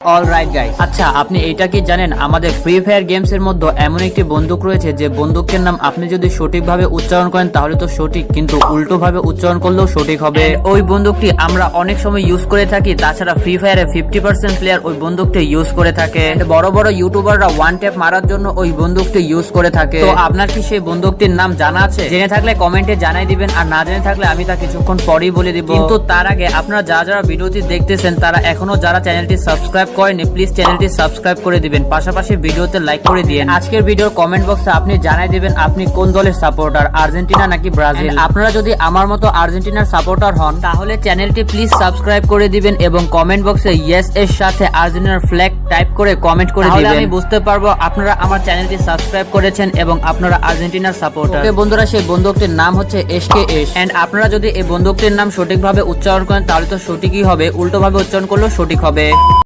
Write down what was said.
All right guys আচ্ছা আপনি এটা কি জানেন? আমাদের ফ্রি ফায়ার গেমস এর মধ্যে এমন একটি বন্দুক রয়েছে যে বন্দুকের নাম আপনি যদি সঠিকভাবে উচ্চারণ করেন তাহলে তো সঠিক কিন্তু উল্টো ভাবে উচ্চারণ করলেও সঠিক হবে। ওই বন্দুকটি আমরা অনেক সময় ইউজ করে থাকি তাছাড়া ফ্রি ফায়ারে ফিফটি পার্সেন্ট প্লেয়ার ওই বন্দুকটি ইউজ করে থাকে। বড় বড় ইউটিউবাররা ওয়ান ট্যাপ মারার জন্য ওই বন্দুকটি ইউজ করে থাকে। তো আপনার কি সেই বন্দুকটির নাম জানা আছে? জেনে থাকলে কমেন্টে জানাই দিবেন আর না জেনে থাকলে আমি তা কিছুক্ষণ পরেই বলে দিব। কিন্তু তার আগে আপনারা যারা যারা ভিডিওটি দেখতেছেন তারা এখনও যারা চ্যানেলটি সাবস্ক্রাইব করেনি প্লিজ চ্যানেলটি সাবস্ক্রাইব করে দিবেন। পাশাপাশি ভিডিওতে লাইক করে দিন আজকের ভিডিওর কমেন্ট বক্সে আপনি জানাই দিবেন আপনি কোন দলের সাপোর্টার আর্জেন্টিনা নাকি ব্রাজিল? আপনারা যদি আমার মতো আর্জেন্টিনার সাপোর্টার হন তাহলে চ্যানেলটি প্লিজ সাবস্ক্রাইব করে দিবেন এবং কমেন্ট বক্সে ইয়েস এর সাথে আর্জেন্টিনার ফ্ল্যাগ টাইপ করে কমেন্ট করে দিবেন। আমি বুঝতে পারব আপনারা আমার চ্যানেলটি সাবস্ক্রাইব করেছেন এবং আপনারা আর্জেন্টিনার সাপোর্টার ওকে বন্ধুরা সেই বন্দুকটির নাম হচ্ছে এসকে এস। এন্ড আপনারা যদি এই বন্দুকটির নাম সঠিকভাবে উচ্চারণ করেন তাহলে তো সঠিকই হবে উল্টোভাবে উচ্চারণ করলেও সঠিক হবে।